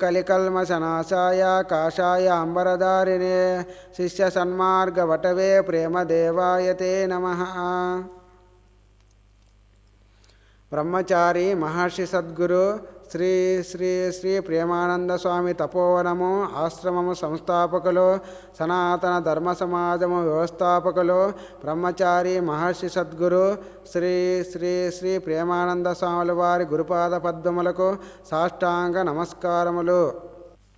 कलिकल्मशनाशाय काशाय अम्बरधारिणे शिष्यसन्मार्गवटवे प्रेमदेवाय ते नमः। బ్రహ్మచారి మహర్షి సద్గురు శ్రీ శ్రీ శ్రీ ప్రేమానంద స్వామి తపోవనము ఆశ్రమము సంస్థాపకులు సనాతన ధర్మ సమాజము వ్యవస్థాపకులు బ్రహ్మచారి మహర్షి సద్గురు శ్రీ శ్రీ శ్రీ ప్రేమానంద స్వాముల వారి గురుపాద పద్మములకు సాష్టాంగ నమస్కారములు.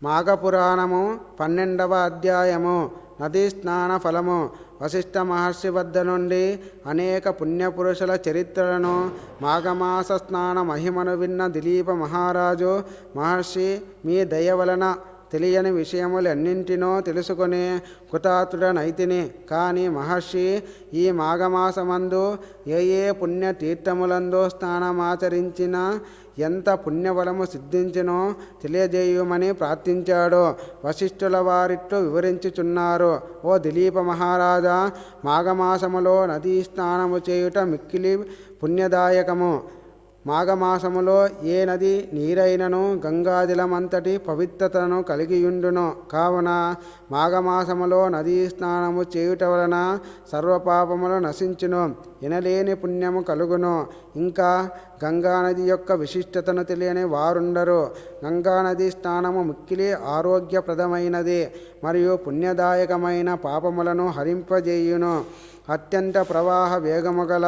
మాఘపురాణము పన్నెండవ అధ్యాయము. నదీ స్నాన ఫలము వశిష్ఠ మహర్షి వద్ద నుండి అనేక పుణ్యపురుషుల చరిత్రలను మాఘమాస స్నాన మహిమను విన్న దిలీప మహారాజు మహర్షి మీ దయ వలన తెలియని విషయములన్నింటినో తెలుసుకొని కృతాతుడనైతిని కానీ మహర్షి ఈ మాఘమాసమందు ఏ ఏ పుణ్యతీర్థములందో స్నానమాచరించిన ఎంత పుణ్యబలము సిద్ధించినో తెలియజేయమని ప్రార్థించాడు. వశిష్ఠుల వారిట్లు వివరించుచున్నారు. ఓ దిలీప మహారాజా మాఘమాసములో నదీ స్నానము చేయుట మిక్కిలి పుణ్యదాయకము. మాఘమాసములో ఏ నది నీరైనను గంగాజలమంతటి పవిత్రతను కలిగియుండును కావున మాఘమాసములో నదీ స్నానము చేయుట వలన సర్వపాపములు నశించును ఎనలేని పుణ్యము కలుగును. ఇంకా గంగానది యొక్క విశిష్టతను తెలియని వారుండరు. గంగానది స్నానము మిక్కిలి ఆరోగ్యప్రదమైనది మరియు పుణ్యదాయకమైన పాపములను హరింపజేయును. అత్యంత ప్రవాహ వేగము గల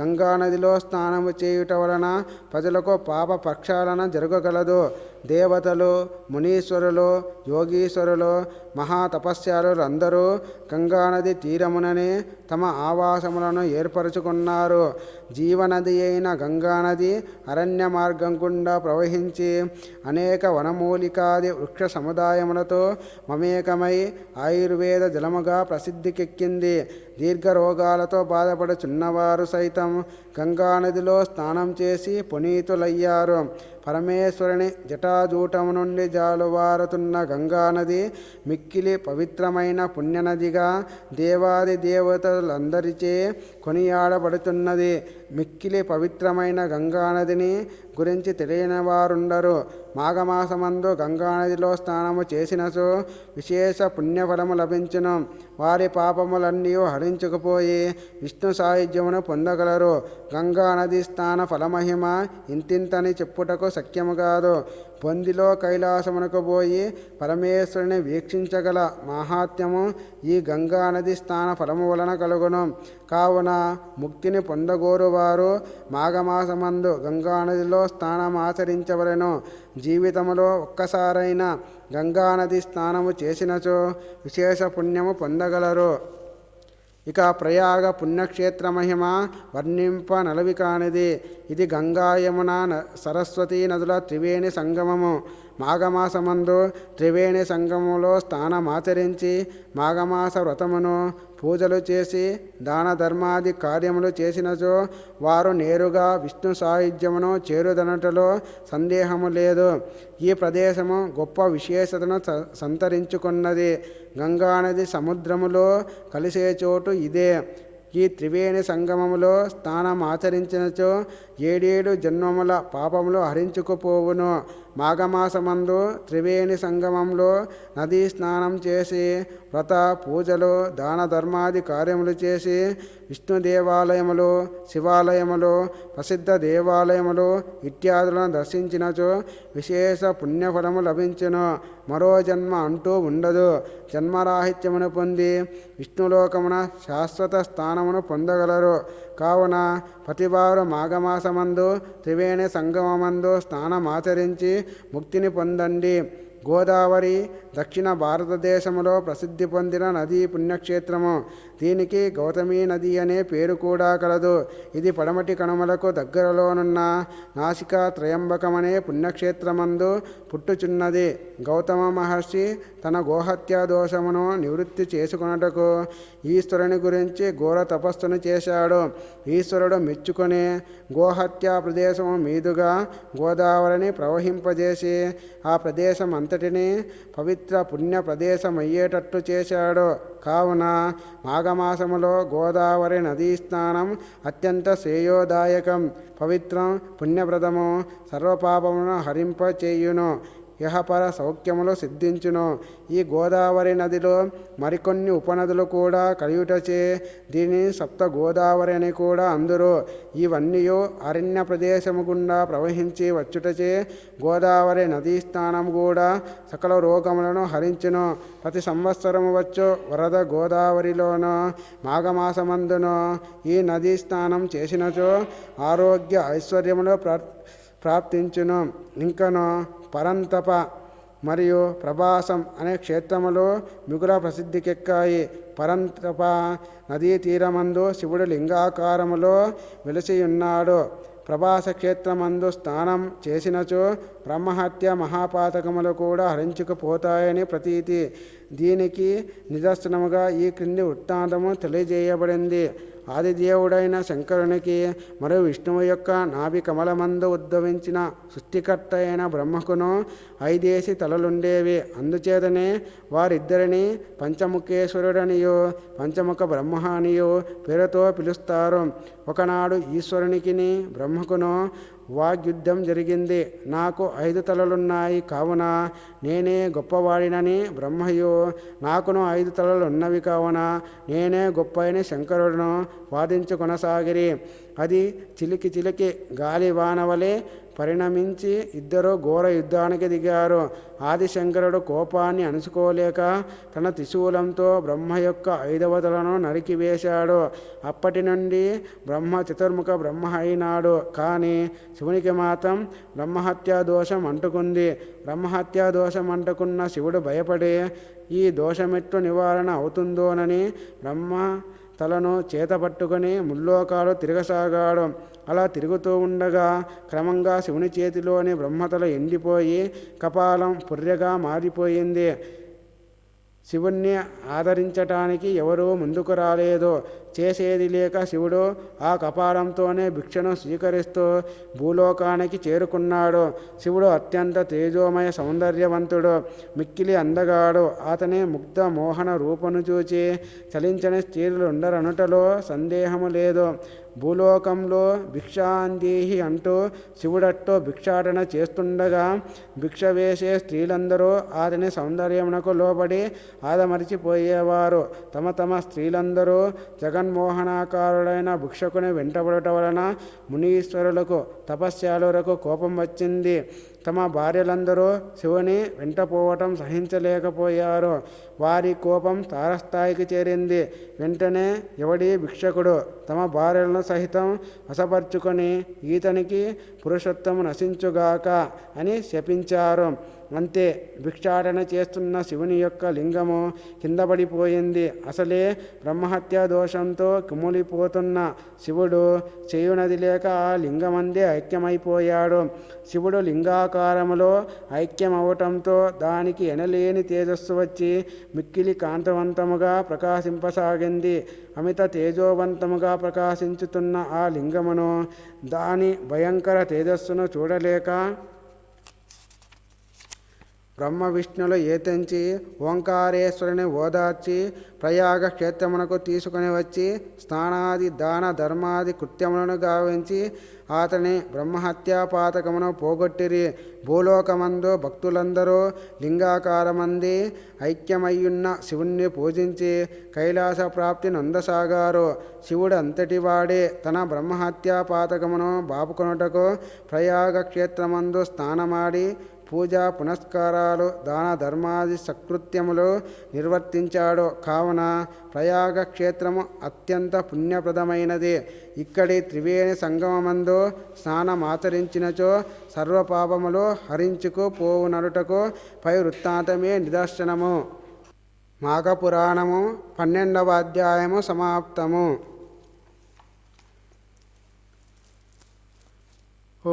గంగానదిలో స్నానము చేయుట వలన ప్రజలకు పాప ప్రక్షాళన జరగగలదు. దేవతలు మునీశ్వరులు యోగీశ్వరులు మహాతపస్యాలు అందరూ గంగానది తీరముననే తమ ఆవాసములను ఏర్పరచుకున్నారు. జీవనది అయిన గంగానది అరణ్య మార్గం గుండా ప్రవహించి అనేక వనమూలికాది వృక్ష సముదాయములతో మమేకమై ఆయుర్వేద జలముగా ప్రసిద్ధికెక్కింది. దీర్ఘరోగాలతో బాధపడుచున్నవారు సైతం గంగానదిలో స్నానం చేసి పునీతులయ్యారు. పరమేశ్వరుని జటాజూటము నుండి జాలువారుతున్న గంగానది మిక్కిలి పవిత్రమైన పుణ్యనదిగా దేవాది దేవతలందరిచే కొనియాడబడుతున్నది. మిక్కిలి పవిత్రమైన గంగానదిని గురించి తెలియని వారుండరు మాఘమాసమందు గంగానదిలో స్నానము చేసినచో విశేష పుణ్యఫలము లభించును. వారి పాపములన్నీ హరించుకుపోయి విష్ణు సాయుధ్యమును పొందగలరు. గంగానది స్నాన ఫలమహిమ ఇంతింతని చెప్పుటకు శక్యము కాదు పొందిలో కైలాసమునకు పోయి పరమేశ్వరుని వీక్షించగల మాహాత్మ్యము ఈ గంగానది స్నాన ఫలము వలన కలుగును. కావున ముక్తిని పొందగోరువారు మాఘమాసమందు గంగానదిలో స్నానమాచరించవలెను జీవితములో ఒక్కసారైనా గంగానది స్నానము చేసినచో విశేష పుణ్యము పొందగలరు. ఇక ప్రయాగ పుణ్యక్షేత్ర మహిమ వర్ణింప నలవి కానిది ఇది గంగా యమున సరస్వతీ నదుల త్రివేణి సంగమము. మాఘమాసమందు త్రివేణి సంగమంలో స్థానమాచరించి మాఘమాస వ్రతమును పూజలు చేసి దాన ధర్మాది కార్యములు చేసినచో వారు నేరుగా విష్ణు సాయుధ్యమును చేరుదనటలో సందేహము లేదు. ఈ ప్రదేశము గొప్ప విశేషతను స- సంతరించుకున్నది. గంగానది సముద్రములో కలిసే చోటు ఇదే. ఈ త్రివేణి సంగమములో స్థానం ఆచరించినచో ఏడేడు జన్మముల పాపములు హరించుకుపోవును. మాఘమాసమందు త్రివేణి సంగమంలో నదీ స్నానం చేసి వ్రత పూజలు దాన ధర్మాది కార్యములు చేసి విష్ణు దేవాలయములు శివాలయములు ప్రసిద్ధ దేవాలయములు ఇత్యాదులను దర్శించినచో విశేష పుణ్యఫలము లభించును. మరో జన్మ అంటూ ఉండదు. జన్మరాహిత్యమును పొంది విష్ణులోకమున శాశ్వత స్థానమును పొందగలరు. కావున ప్రతివారు మాసమందు త్రివేణి సంగమమందు స్నానమాచరించి ముక్తిని పొందండి. గోదావరి దక్షిణ భారతదేశంలో ప్రసిద్ధి పొందిన నదీ పుణ్యక్షేత్రము. దీనికి గౌతమి నది అనే పేరు కూడా కలదు. ఇది పడమటి కనుమలకు దగ్గరలోనున్న నాసికా త్రయంబకమనే పుణ్యక్షేత్రమందు పుట్టుచున్నది. గౌతమ మహర్షి తన గోహత్యా దోషమును నివృత్తి చేసుకొనుటకు ఈశ్వరుని గురించి ఘోర తపస్సును చేశాడు. ఈశ్వరుడు మెచ్చుకొని గోహత్యా ప్రదేశము మీదుగా గోదావరిని ప్రవహింపజేసి ఆ ప్రదేశం అంతటినీ పవిత్ర పుణ్య ప్రదేశమయ్యేటట్టు చేశాడు. కావున మాఘమాసములో గోదావరి నదీ స్నానం అత్యంత శ్రేయోదాయకం. పవిత్రం పుణ్యప్రదము సర్వపాపమును హరింపచేయును. ఇహపర సౌఖ్యములు సిద్ధించును. ఈ గోదావరి నదిలో మరికొన్ని ఉపనదులు కూడా కలియుటచే దీని సప్త గోదావరి అని కూడా అందురు. ఇవన్నీ అరణ్య ప్రదేశము గుండా ప్రవహించి వచ్చుటచే గోదావరి నదీ స్నానం కూడా సకల రోగములను హరించును. ప్రతి సంవత్సరము వచ్చు వరద గోదావరిలోనూ మాఘమాసమందును ఈ నదీ స్నానం చేసినచో ఆరోగ్య ఐశ్వర్యములు ప్రా ప్రాప్తించును. ఇంకను పరంతప మరియు ప్రభాసం అనే క్షేత్రములు మిగుల ప్రసిద్ధికెక్కాయి. పరంతప నదీ తీరమందు శివుడు లింగాకారములో వెలిసియున్నాడు. ప్రభాస క్షేత్రమందు స్నానం చేసినచో బ్రహ్మహత్య మహాపాతకములు కూడా హరించుకుపోతాయని ప్రతీతి. దీనికి నిదర్శనముగా ఈ క్రింది వృత్తాంతము తెలియజేయబడింది. ఆదిదేవుడైన శంకరునికి మరియు విష్ణువు యొక్క నాభి కమలమందు ఉద్భవించిన సృష్టికర్త అయిన బ్రహ్మకును ఐదేసి తలలుండేవి. అందుచేతనే వారిద్దరిని పంచముఖేశ్వరుడనియో పంచముఖ బ్రహ్మ అనియో పేరుతో పిలుస్తారు. ఒకనాడు ఈశ్వరునికిని బ్రహ్మకును వాగ్యుద్ధం జరిగింది. నాకు ఐదు తలలున్నాయి. కావున నేనే గొప్పవాడినని బ్రహ్మయు నాకును ఐదు తలలు ఉన్నవి కావున నేనే గొప్పని శంకరుడును వాదించు కొనసాగిరి అది చిలికి చిలికి గాలి వానవలే పరిణమించి ఇద్దరు ఘోర యుద్ధానికి దిగారు. ఆదిశంకరుడు కోపాన్ని అనుసుకోలేక తన త్రిశూలంతో బ్రహ్మ యొక్క ఐదవతలను నరికివేశాడు అప్పటి నుండి బ్రహ్మ చతుర్ముఖ బ్రహ్మ అయినాడు. కానీ శివునికి మాత్రం బ్రహ్మహత్యా దోషం అంటుకుంది. బ్రహ్మహత్యా దోషం అంటుకున్న శివుడు భయపడి ఈ దోషమెట్లు నివారణ అవుతుందోనని బ్రహ్మ తలను చేతపట్టుకొని ముల్లోకాలు తిరగసాగాడు. అలా తిరుగుతూ ఉండగా క్రమంగా శివుని చేతిలోని బ్రహ్మతల ఎండిపోయి కపాలం పుర్రెగా మారిపోయింది. శివుణ్ణి ఆదరించటానికి ఎవరూ ముందుకు రాలేదు చేసేది లేక శివుడు ఆ కపాలంతోనే భిక్షను స్వీకరిస్తూ భూలోకానికి చేరుకున్నాడు. శివుడు అత్యంత తేజోమయ సౌందర్యవంతుడు మిక్కిలి అందగాడు. అతని ముగ్ధ మోహన రూపను చూచి చలించని స్త్రీలు ఉండరనుటలో సందేహము లేదు. భూలోకంలో భిక్షాందేహి అంటూ శివుడట్టో భిక్షాటన చేస్తుండగా భిక్ష వేసే స్త్రీలందరూ అతని సౌందర్యమునకు లోబడి ఆదమరిచిపోయేవారు. తమ తమ స్త్రీలందరూ జగన్మోహనాకారుడైన భిక్షకుని వెంటబడటం వలన మునీశ్వరులకు తపస్యాలులకు కోపం వచ్చింది. తమ భార్యలందరూ శివుని వెంటపోవటం సహించలేకపోయారు. వారి కోపం తారస్థాయికి చేరింది. వెంటనే ఎవడి భిక్షకుడు తమ భార్యలను సహితం వసపరుచుకొని ఈతనికి పురుషోత్తము నశించుగాక అని శపించారు. అంతే భిక్షాటన చేస్తున్న శివుని యొక్క లింగము కిందపడిపోయింది. అసలే బ్రహ్మహత్య దోషంతో కుమిలిపోతున్న శివుడు చేయునది లేక ఆ లింగమందే ఐక్యమైపోయాడు. శివుడు లింగాకారములో ఐక్యమవటంతో దానికి ఎనలేని తేజస్సు వచ్చి మిక్కిలి కాంతవంతముగా ప్రకాశింపసాగింది. అమిత తేజోవంతముగా ప్రకాశించుతున్న ఆ లింగమును దాని భయంకర తేజస్సును చూడలేక బ్రహ్మ విష్ణులు ఏతంచి ఓంకారేశ్వరుని ఓదార్చి ప్రయాగ క్షేత్రమునకు తీసుకుని వచ్చి స్నానాది దాన ధర్మాది కృత్యములను గావించి అతని బ్రహ్మహత్యాపాతకమును పోగొట్టిరి. భూలోకమందు భక్తులందరూ లింగాకారమంది ఐక్యమయ్యున్న శివుణ్ణి పూజించి కైలాస ప్రాప్తి నొందసాగారు. శివుడు అంతటివాడే తన బ్రహ్మహత్యాపాతకమును బాపుకొనుటకు ప్రయాగ క్షేత్రమందు స్నానమాడి పూజా పునస్కారాలు దాన ధర్మాది సకృత్యములు నిర్వర్తించాడు. కావున ప్రయాగ క్షేత్రము అత్యంత పుణ్యప్రదమైనది. ఇక్కడి త్రివేణి సంగమమందు స్నానమాచరించినచో సర్వపాపములు హరించుకు పోవునరుటకు పై వృత్తాంతమే నిదర్శనము. మాఘపురాణము పన్నెండవ అధ్యాయము సమాప్తము. ఓ